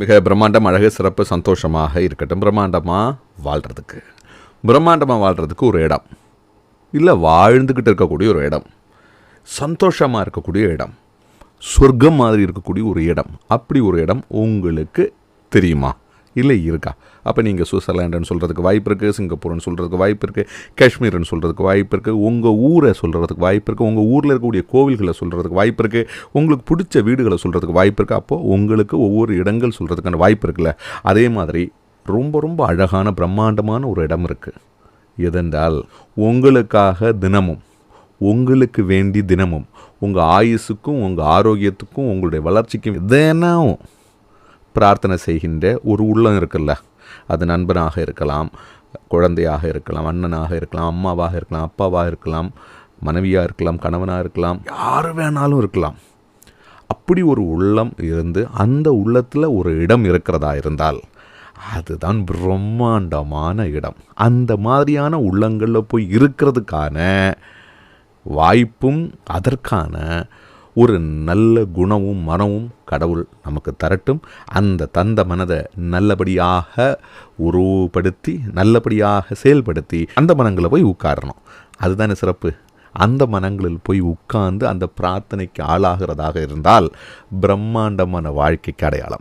மிக பிரம்மாண்டம் அழகு சிறப்பு சந்தோஷமாக இருக்கட்டும். பிரம்மாண்டமாக வாழ்கிறதுக்கு பிரம்மாண்டமாக வாழ்கிறதுக்கு ஒரு இடம். இல்லை வாழ்ந்துக்கிட்டு இருக்கக்கூடிய ஒரு இடம். சந்தோஷமாக இருக்கக்கூடிய இடம். சொர்க்கம் மாதிரி இருக்கக்கூடிய ஒரு இடம். அப்படி ஒரு இடம் உங்களுக்கு தெரியுமா? இல்லை இருக்கா? அப்போ நீங்கள் சுவிட்சர்லாண்டுன்னு சொல்கிறதுக்கு வாய்ப்பு இருக்குது சிங்கப்பூர்னு சொல்கிறதுக்கு வாய்ப்பு இருக்குது காஷ்மீர்னு சொல்கிறதுக்கு வாய்ப்பு இருக்குது உங்கள் ஊரை சொல்கிறதுக்கு வாய்ப்பு இருக்குது உங்கள் ஊரில் இருக்கக்கூடிய கோவில்களை சொல்கிறதுக்கு வாய்ப்பு இருக்குது உங்களுக்கு பிடிச்ச வீடுகளை சொல்கிறதுக்கு வாய்ப்பு இருக்குது அப்போது உங்களுக்கு ஒவ்வொரு இடங்கள் சொல்கிறதுக்கான வாய்ப்பு இருக்குல்ல? அதே மாதிரி ரொம்ப ரொம்ப அழகான பிரம்மாண்டமான ஒரு இடம் இருக்குது எதென்றால் உங்களுக்காக தினமும் உங்களுக்கு வேண்டி தினமும் உங்கள் ஆயுசுக்கும் உங்கள் ஆரோக்கியத்துக்கும் உங்களுடைய வளர்ச்சிக்கும் தினமும் பிரார்த்தனை செய்கின்ற ஒரு உள்ளம் இருக்குல்ல. அது நண்பனாக இருக்கலாம் குழந்தையாக இருக்கலாம் அண்ணனாக இருக்கலாம் அம்மாவாக இருக்கலாம் அப்பாவாக இருக்கலாம் மனைவியாக இருக்கலாம் கணவனாக இருக்கலாம் யார் வேணாலும் இருக்கலாம். அப்படி ஒரு உள்ளம் இருந்து அந்த உள்ளத்தில் ஒரு இடம் இருக்கிறதா இருந்தால் அதுதான் பிரம்மாண்டமான இடம். அந்த மாதிரியான உள்ளங்களில் போய் இருக்கிறதுக்கான வாய்ப்பும் அதற்கான ஒரு நல்ல குணமும் மனமும் கடவுள் நமக்கு தரட்டும். அந்த தந்த மனதை நல்லபடியாக உருவப்படுத்தி நல்லபடியாக செயல்படுத்தி அந்த மனங்களை போய் உட்காரணும். அதுதானே சிறப்பு. அந்த மனங்களில் போய் உட்கார்ந்து அந்த பிரார்த்தனைக்கு ஆளாகிறதாக இருந்தால் பிரம்மாண்டமான வாழ்க்கைக்கு அடையாளம்.